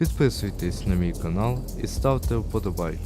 Підписуйтесь на мій канал і ставте вподобайки.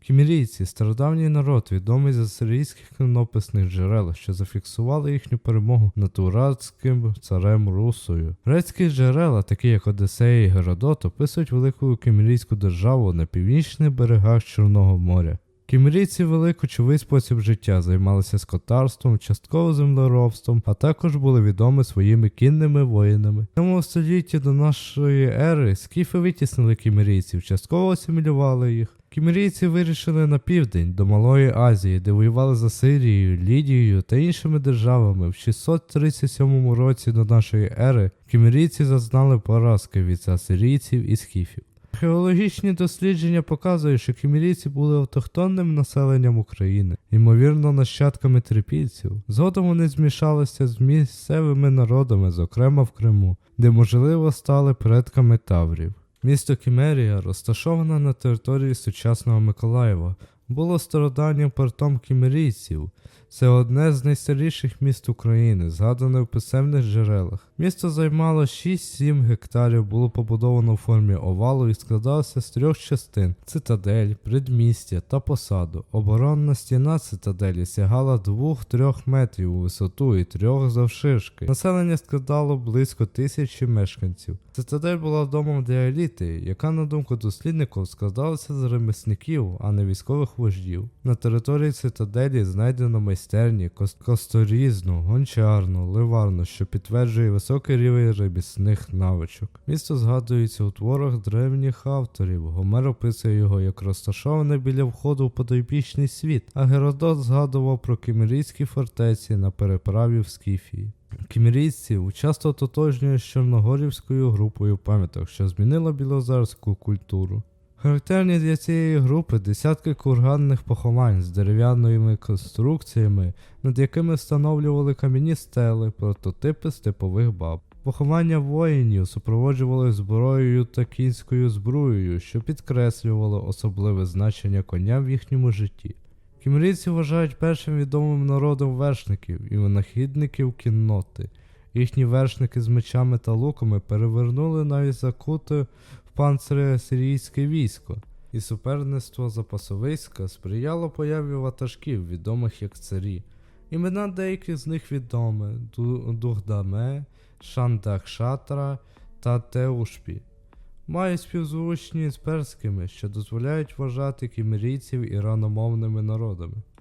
Кімірійці стародавній народ, відомий з асирійських клинописних джерел, що зафіксували їхню перемогу над туратським царем Русою. Грецькі джерела, такі як Одесея і Геродот, описують велику кімірійську державу на північних берегах Чорного моря. Кімрійці вели кочовий спосіб життя, займалися скотарством, частково землеробством, а також були відомі своїми кінними воїнами. В 7 столітті до нашої ери скіфи витіснили кімрійців, частково асимілювали їх. Кімрійці вирішили на південь до Малої Азії, де воювали з Асирією, Лідією та іншими державами. В 637 році до нашої ери кімрійці зазнали поразки від асирійців і скіфів. Археологічні дослідження показують, що кімірійці були автохтонним населенням України, ймовірно, нащадками трипільців. Згодом вони змішалися з місцевими народами, зокрема в Криму, де, можливо, стали предками таврів. Місто Кімерія, розташоване на території сучасного Миколаєва, було стародавнім портом кімерійців. Це одне з найстаріших міст України, згадане в писемних джерелах. Місто займало 6-7 гектарів, було побудовано в формі овалу і складалося з трьох частин: цитадель, предмістя та посаду. Оборонна стіна цитаделі сягала 2-3 метрів у висоту і трьох завширшки. Населення складало близько тисячі мешканців. Цитадель була домом для еліти, яка, на думку дослідників, складалася з ремісників, а не військових вождів. На території цитаделі знайдено майстерні, кос- косторізну, гончарну, ливарну, що підтверджує високий рівень ремісних навичок. Місто згадується у творах древніх авторів. Гомер описує його як розташоване біля входу в потойбічний світ, а Геродот згадував про кімерійські фортеці на переправі в Скіфії. Кімерійців часто тотожнює з чорногорівською групою пам'яток, що змінила білозерську культуру. Характерні для цієї групи десятки курганних поховань з дерев'яними конструкціями, над якими встановлювали кам'яні стели, прототипи степових баб. Поховання воїнів супроводжували зброєю та кінською збруєю, що підкреслювало особливе значення коня в їхньому житті. Кімрійці вважають першим відомим народом вершників і винахідників кінноти. Їхні вершники з мечами та луками перевернули навіть закуте в панцири асирійське військо, і суперництво за пасовиська сприяло появі ватажків, відомих як царі. Імена деяких з них відомі: Ду- Духдаме, Шандакшатра та Теушпі. Мають співзвучні з перськими, що дозволяють вважати кімерійців іраномовними народами.